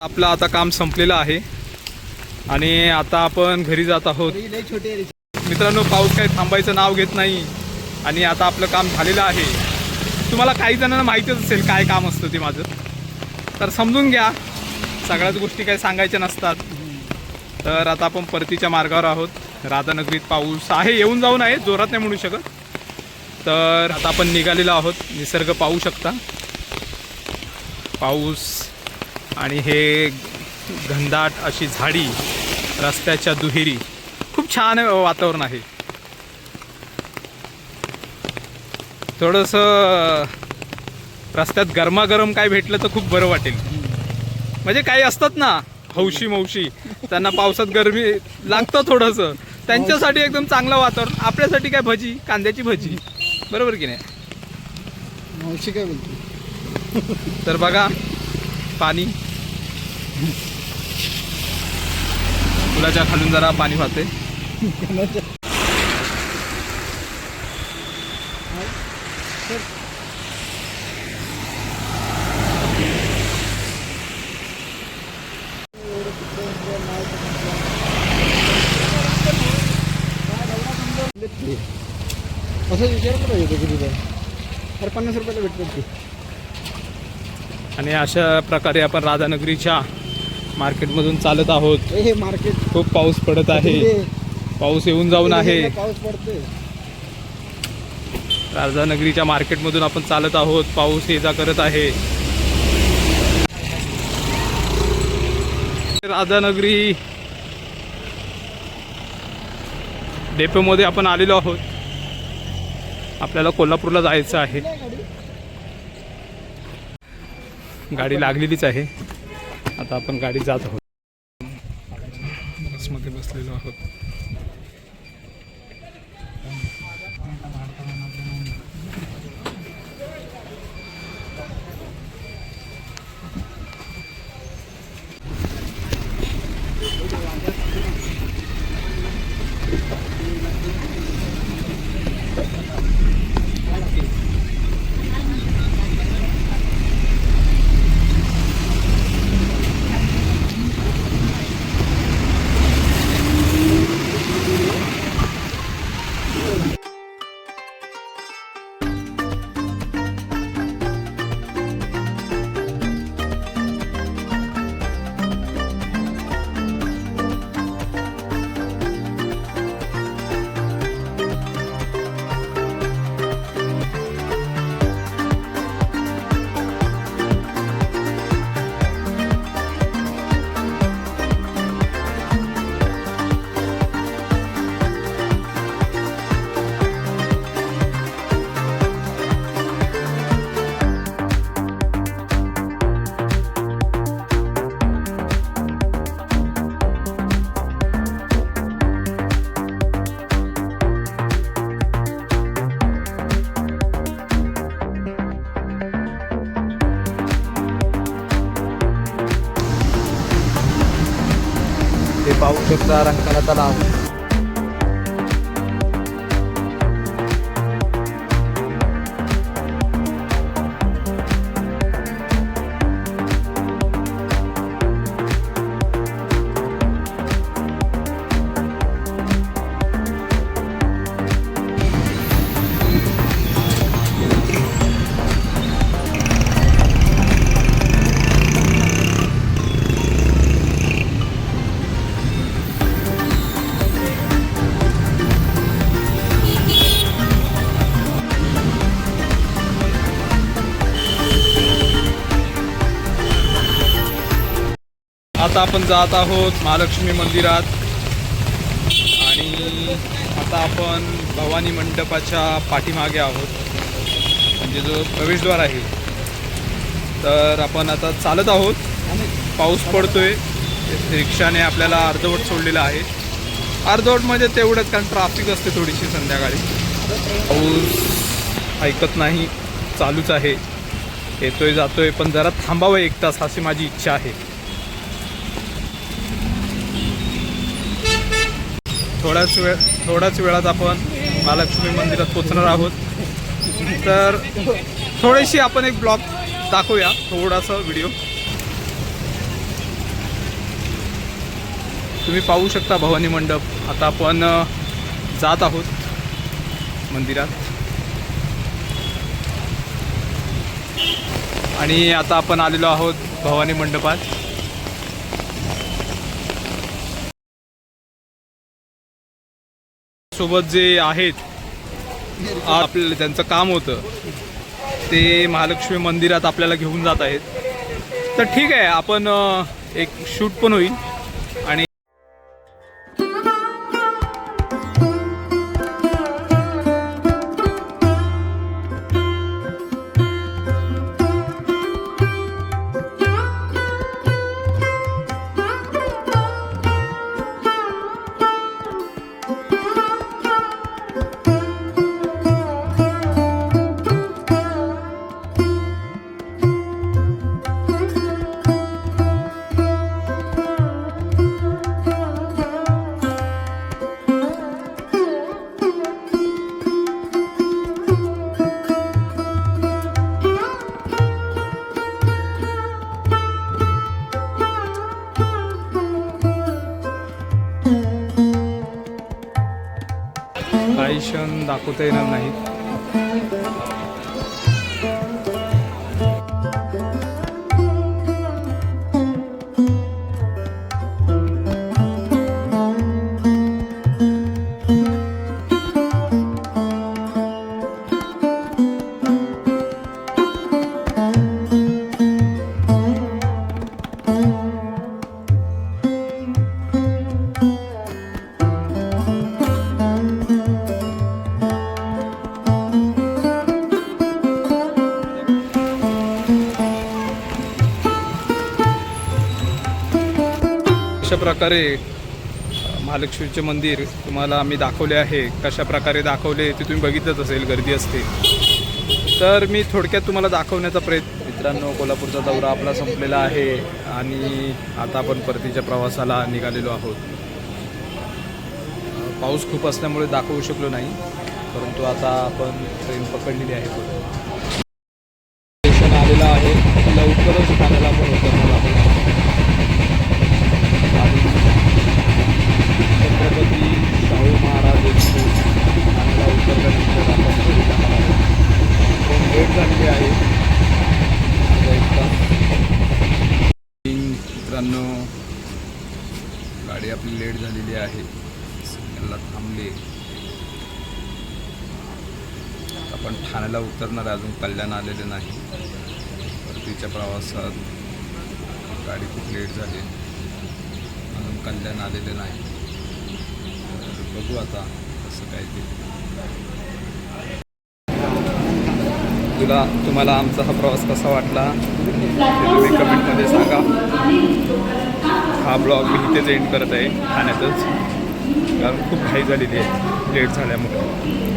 आपलं आता काम संपलेलं आहे. आणि आता आपण घरी जात आहोत. मित्रांनो पाऊस काही थांबायचं नाव घेत नाही. आणि आता आपलं काम झालेलं आहे. तुम्हाला काही जणांना माहितीच असेल काय काम असतं ते माझं. तर समजून घ्या. सगळ्याच गोष्टी काही सांगायच्या नसतात. तर आता आपण परतीच्या मार्गावर आहोत. राधानगरीत पाऊस आहे. येऊन जाऊन आहे जोरात नाही म्हणू शकत. तर आता आपण निघालेलो आहोत. निसर्ग पाहू शकता. पाऊस आणि हे घनदाट अशी झाडी रस्त्याच्या दुहेरी. खूप छान वातावरण आहे. थोडंसं रस्त्यात गरमागरम काय भेटलं तर खूप बरं वाटेल. म्हणजे काही असतात ना हौशी मौशी त्यांना पावसात गरमी लागतं थोडंसं. त्यांच्यासाठी एकदम चांगलं वातावरण आपल्यासाठी काय भजी कांद्याची भजी. बरोबर की नाही? मावशी काय बोलते तर बघा पाणी. पुलाच्या खालून जरा पाणी वाहते असं विचारलं पाहिजे किती पन्नास रुपयाला भेटतात ते. आणि अशा प्रकारे आपण राधानगरीच्या मार्केटमधून चालत आहोत. हे मार्केट. खूप पाऊस पडत आहे. पाऊस येऊन जाऊन आहे. पाऊस पडतोय. राधानगरीच्या मार्केटमधून आपण चालत आहोत. पाऊस ये जा करत आहे. राधानगरी डेपोमध्ये आपण आलेलो आहोत. आपल्याला कोल्हापूरला जायचं आहे. गाडी लागलेलीच आहे. आता आपण गाडी जात आहोत. बसमध्ये बसलेलो आहोत. ते पाहू शकता रंकाळा आता आपण जात आहोत महालक्ष्मी मंदिरात. आणि आता आपण भवानी मंडपाच्या पाठीमागे आहोत. म्हणजे जो प्रवेशद्वार आहे. तर आपण आता चालत आहोत. पाऊस पडतोय. रिक्षाने आपल्याला अर्धवट सोडलेलं आहे. अर्धवट म्हणजे तेवढंच कारण ट्राफिक असते थोडीशी संध्याकाळी. पाऊस ऐकत नाही. चालूच आहे. येतोय जातोय. पण जरा थांबावं एक तास अशी माझी इच्छा आहे. थोड्याच वेळ थोड्याच वेळात आपण महालक्ष्मी मंदिरात पोचणार आहोत. तर थोडीशी आपण एक ब्लॉग दाखवूया थोडासा व्हिडिओ. तुम्ही पाहू शकता भवानी मंडप. आता आपण जात आहोत मंदिरात. आणि आता आपण आलेलो आहोत भवानी मंडपात. सोबत जे आहेत आपलं त्यांचं काम होतं ते महालक्ष्मी मंदिरात आपल्याला घेऊन जात आहेत. तर ठीक आहे आपण एक शूट पण होईल आणि काही क्षण दाखवता येणार नाहीत. प्रकारे महालक्ष्मीचे मंदिर तुम्हाला आम्ही दाखवले आहे. कशा प्रकारे दाखवले ते तुम्ही बघितलंच असेल गर्दी असते. तर मी थोडक्यात तुम्हाला दाखवण्याचा प्रयत्न मित्रांनो कोल्हापूरचा दौरा आपला संपलेला आहे आणि आता आपण परतीच्या प्रवासाला निघालेलो आहोत. पाऊस खूप असल्यामुळे दाखवू शकलो नाही परंतु आता आपण ट्रेन पकडलेली आहे स्टेशन आलेलं आहे लवकरच ठाण्याला पण उतरणार आहोत आणि छत्रपती शाहू महाराज एक्सप्रेस ठाण्याला उतरल्यानंतर आपण घरी जाणार आहोत ट्रेन लेट झालेली आहे अर्धा एक तास मित्रांनो गाडी आपली लेट झालेली आहे सिग्नलला थांबली आपण ठाण्याला उतरणार आहे, अजून कल्याण आलेले नाही. परतीच्या प्रवासात गाडी खूप लेट झाली. अजून कल्याण आलेले नाही. तर बघू आता कसं काय ते. तुला तुम्हाला आमचा हा प्रवास कसा वाटला? ते तुम्ही कमेंटमध्ये सांगा. हा ब्लॉग मी इथेच एंड करत आहे ठाण्यातच. कारण खूप घाई झालेली आहे. लेट झाल्यामुळे.